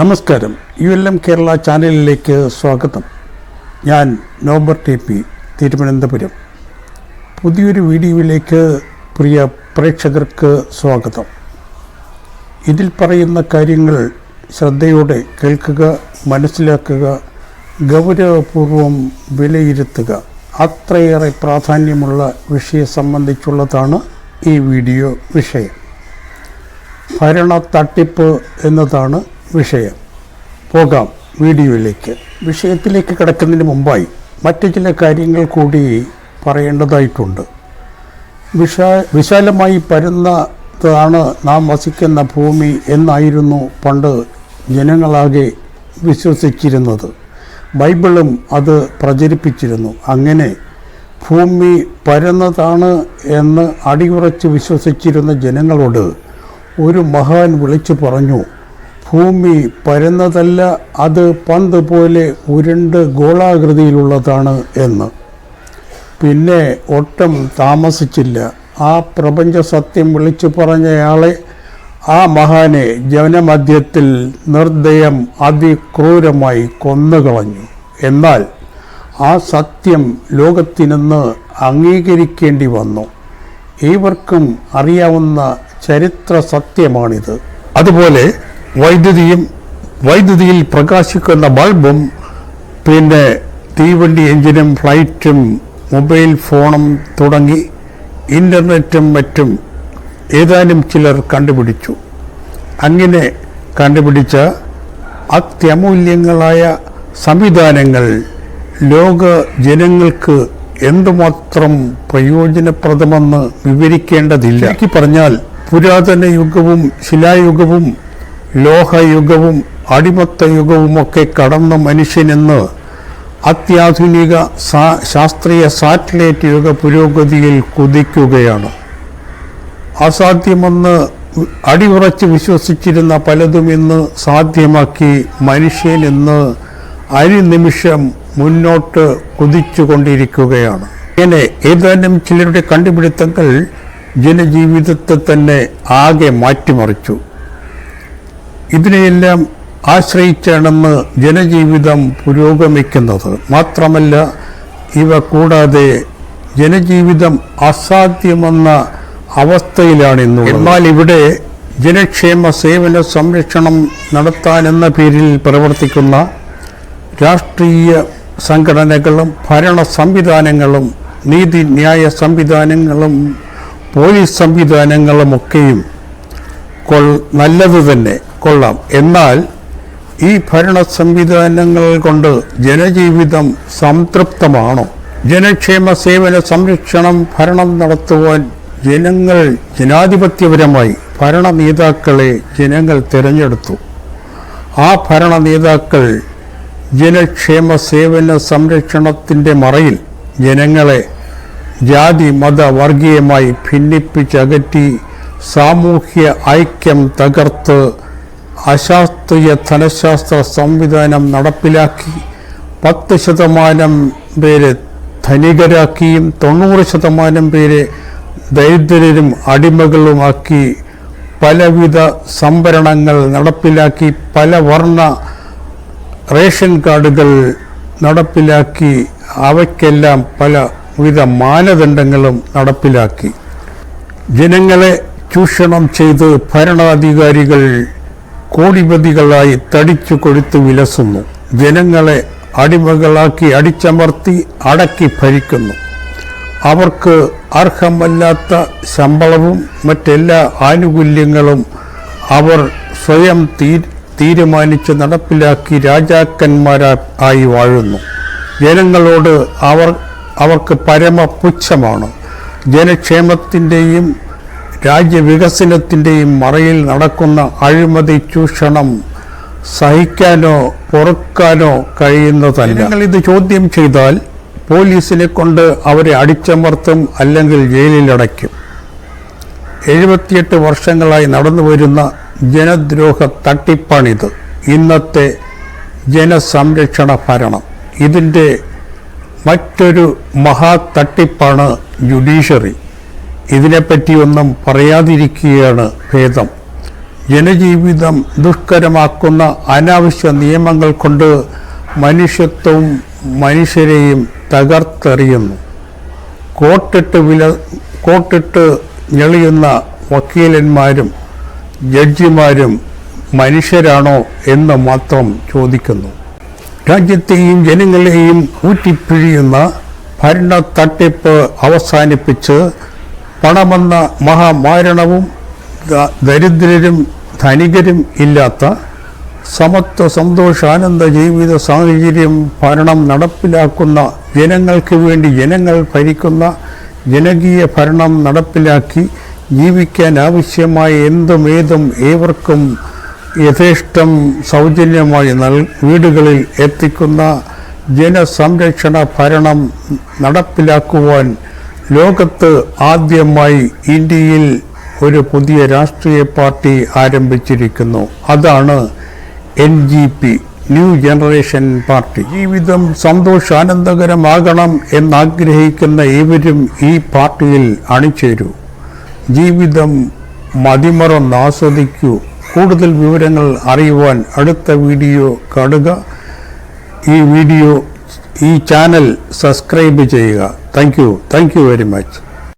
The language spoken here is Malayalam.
നമസ്കാരം. യു എൽ എം കേരള ചാനലിലേക്ക് സ്വാഗതം. ഞാൻ നോബർ ടി പി തിരുവനന്തപുരം. പുതിയൊരു വീഡിയോയിലേക്ക് പ്രിയ പ്രേക്ഷകർക്ക് സ്വാഗതം. ഇതിൽ പറയുന്ന കാര്യങ്ങൾ ശ്രദ്ധയോടെ കേൾക്കുക മനസ്സിലാക്കുക ഗൗരവപൂർവം വിലയിരുത്തുക. അത്രയേറെ പ്രാധാന്യമുള്ള വിഷയം സംബന്ധിച്ചുള്ളതാണ് ഈ വീഡിയോ വിഷയം. ഭരണ തട്ടിപ്പ് എന്നതാണ് വിഷയം. പോകാം വീഡിയോയിലേക്ക്. വിഷയത്തിലേക്ക് കിടക്കുന്നതിന് മുമ്പായി മറ്റു ചില കാര്യങ്ങൾ കൂടി പറയേണ്ടതായിട്ടുണ്ട്. വിശാ വിശാലമായി പരന്നതാണ് നാം വസിക്കുന്ന ഭൂമി എന്നായിരുന്നു പണ്ട് ജനങ്ങളാകെ വിശ്വസിച്ചിരുന്നത്. ബൈബിളും അത് പ്രചരിപ്പിച്ചിരുന്നു. അങ്ങനെ ഭൂമി പരന്നതാണ് എന്ന് അടിയുറച്ച് വിശ്വസിച്ചിരുന്ന ജനങ്ങളോട് ഒരു മഹാൻ വിളിച്ചു പറഞ്ഞു ഭൂമി പരന്നതല്ല അത് പന്ത് പോലെ ഉരുണ്ട് ഗോളാകൃതിയിലുള്ളതാണ് എന്ന്. പിന്നെ ഒട്ടും താമസിച്ചില്ല. ആ പ്രപഞ്ച സത്യം വിളിച്ചു പറഞ്ഞയാളെ ആ മഹാനെ ജനമധ്യത്തിൽ നിർദ്ദയം അതിക്രൂരമായി കൊന്നുകളഞ്ഞു. എന്നാൽ ആ സത്യം ലോകത്തിനിന്ന് അംഗീകരിക്കേണ്ടി വന്നു. ഏവർക്കും അറിയാവുന്ന ചരിത്ര സത്യമാണിത്. അതുപോലെ വൈദ്യുതിയും വൈദ്യുതിയിൽ പ്രകാശിക്കുന്ന ബൾബും പിന്നെ തീവണ്ടി എഞ്ചിനും ഫ്ലൈറ്റും മൊബൈൽ ഫോണും തുടങ്ങി ഇന്റർനെറ്റും മറ്റും ഏതാനും ചിലർ കണ്ടുപിടിച്ചു. അങ്ങനെ കണ്ടുപിടിച്ച അത്യമൂല്യങ്ങളായ സംവിധാനങ്ങൾ ലോക ജനങ്ങൾക്ക് എന്തുമാത്രം പ്രയോജനപ്രദമെന്ന് വിവരിക്കേണ്ടതില്ല. എനിക്ക് പറഞ്ഞാൽ പുരാതന യുഗവും ശിലായുഗവും ലോഹയുഗവും അടിമത്ത യുഗവുമൊക്കെ കടന്ന മനുഷ്യനെന്ന് അത്യാധുനിക ശാസ്ത്രീയ സാറ്റലൈറ്റ് യുഗ പുരോഗതിയിൽ കുതിക്കുകയാണ്. അസാധ്യമെന്ന് അടിയുറച്ച് വിശ്വസിച്ചിരുന്ന പലതും ഇന്ന് സാധ്യമാക്കി മനുഷ്യൻ ഇന്ന് അരിനിമിഷം മുന്നോട്ട് കുതിച്ചുകൊണ്ടിരിക്കുകയാണ്. ഇങ്ങനെ ഏതാനും ചിലരുടെ കണ്ടുപിടുത്തങ്ങൾ ജനജീവിതത്തെ തന്നെ ആകെ മാറ്റിമറിച്ചു. ഇതിനെയെല്ലാം ആശ്രയിച്ചാണെന്ന് ജനജീവിതം പുരോഗമിക്കുന്നത്. മാത്രമല്ല ഇവ കൂടാതെ ജനജീവിതം അസാധ്യമെന്ന അവസ്ഥയിലാണിന്ന് എന്നാൽ ഇവിടെ ജനക്ഷേമ സേവന സംരക്ഷണം നടത്താനെന്ന പേരിൽ പ്രവർത്തിക്കുന്ന രാഷ്ട്രീയ സംഘടനകളും ഭരണ സംവിധാനങ്ങളും നീതിന്യായ സംവിധാനങ്ങളും പോലീസ് സംവിധാനങ്ങളുമൊക്കെയും കൊൾ നല്ലത് തന്നെ കൊള്ളാം. എന്നാൽ ഈ ഭരണ സംവിധാനങ്ങൾ കൊണ്ട് ജനജീവിതം സംതൃപ്തമാണോ? ജനക്ഷേമ സേവന സംരക്ഷണം ഭരണം നടത്തുവാൻ ജനങ്ങൾ ജനാധിപത്യപരമായി ഭരണ നേതാക്കളെ ജനങ്ങൾ തിരഞ്ഞെടുത്തു. ആ ഭരണ നേതാക്കൾ ജനക്ഷേമ സേവന സംരക്ഷണത്തിന്റെ മറയിൽ ജനങ്ങളെ ജാതി മത വർഗീയമായി ഭിന്നിപ്പിച്ചകറ്റി സാമൂഹ്യ ഐക്യം തകർത്ത് അശാസ്ത്രീയ ധനശാസ്ത്ര സംവിധാനം നടപ്പിലാക്കി പത്ത് ശതമാനം പേരെ ധനികരാക്കിയും തൊണ്ണൂറ് ശതമാനം പേരെ ദരിദ്രരും അടിമകളുമാക്കി പലവിധ സംഭരണങ്ങൾ നടപ്പിലാക്കി പല വർണ റേഷൻ കാർഡുകൾ നടപ്പിലാക്കി അവയ്ക്കെല്ലാം പലവിധ മാനദണ്ഡങ്ങളും നടപ്പിലാക്കി. ജനങ്ങളെ ചൂഷണം ചെയ്ത് ഭരണാധികാരികൾ കോടിപതികളായി തടിച്ചു കൊഴുത്തു വിലസുന്നു. ജനങ്ങളെ അടിമകളാക്കി അടിച്ചമർത്തി അടക്കി ഭരിക്കുന്നു. അവർക്ക് അർഹമല്ലാത്ത ശമ്പളവും മറ്റെല്ലാ ആനുകൂല്യങ്ങളും അവർ സ്വയം തീരുമാനിച്ച് നടപ്പിലാക്കി രാജാക്കന്മാരായി വാഴുന്നു. ജനങ്ങളോട് അവർ അവർക്ക് പരമപുച്ഛമാണ് ജനക്ഷേമത്തിന്റെയും രാജ്യവികസനത്തിന്റെയും മറയിൽ നടക്കുന്ന അഴിമതി ചൂഷണം സഹിക്കാനോ പൊറുക്കാനോ കഴിയുന്നതല്ല. നിങ്ങൾ ഇത് ചോദ്യം ചെയ്താൽ പോലീസിനെ കൊണ്ട് അവരെ അടിച്ചമർത്തും അല്ലെങ്കിൽ ജയിലിലടയ്ക്കും. എഴുപത്തിയെട്ട് വർഷങ്ങളായി നടന്നു വരുന്ന ജനദ്രോഹ തട്ടിപ്പാണിത്. ഇന്നത്തെ ജനസംരക്ഷണ ഭരണം. ഇതിന്റെ മറ്റൊരു മഹാ തട്ടിപ്പാണ് ജുഡീഷ്യറി. ഇതിനെപ്പറ്റിയൊന്നും പറയാതിരിക്കുകയാണ് ഭേദം. ജനജീവിതം ദുഷ്കരമാക്കുന്ന അനാവശ്യ നിയമങ്ങൾ കൊണ്ട് മനുഷ്യത്വവും മനുഷ്യരെയും തകർത്തെറിയുന്നു. കോട്ടിട്ട് വില കോട്ടിട്ട് ഞെളിയുന്ന വക്കീലന്മാരും ജഡ്ജിമാരും മനുഷ്യരാണോ എന്ന് മാത്രം ചോദിക്കുന്നു. രാജ്യത്തെയും ജനങ്ങളെയും ഊറ്റിപ്പിഴിയുന്ന ഭരണ തട്ടിപ്പ് അവസാനിപ്പിച്ച് പണമെന്ന മഹാമാരണവും ദരിദ്രരും ധനികരും ഇല്ലാത്ത സമത്വ സന്തോഷാനന്ദ ജീവിത സാഹചര്യം ഭരണം നടപ്പിലാക്കുന്ന ജനങ്ങൾക്ക് വേണ്ടി ജനങ്ങൾ ഭരിക്കുന്ന ജനകീയ ഭരണം നടപ്പിലാക്കി ജീവിക്കാൻ ആവശ്യമായ എന്തും ഏതും ഏവർക്കും യഥേഷ്ടം സൗജന്യമായി നൽ വീടുകളിൽ എത്തിക്കുന്ന ജനസംരക്ഷണ ഭരണം നടപ്പിലാക്കുവാൻ ലോകത്ത് ആദ്യമായി ഇന്ത്യയിൽ ഒരു പുതിയ രാഷ്ട്രീയ പാർട്ടി ആരംഭിച്ചിരിക്കുന്നു. അതാണ് N G P new generation party ജീവിതം സന്തോഷാനന്ദകരമാകണം എന്നാഗ്രഹിക്കുന്ന ഏവരും ഈ പാർട്ടിയിൽ അണിചേരൂ. ജീവിതം മതിമറന്ന് ആസ്വദിക്കൂ. കൂടുതൽ വിവരങ്ങൾ അറിയുവാൻ അടുത്ത വീഡിയോ കാണുക. ഈ വീഡിയോ ഈ ചാനൽ സബ്സ്ക്രൈബ് ചെയ്യുക. Thank you thank you very much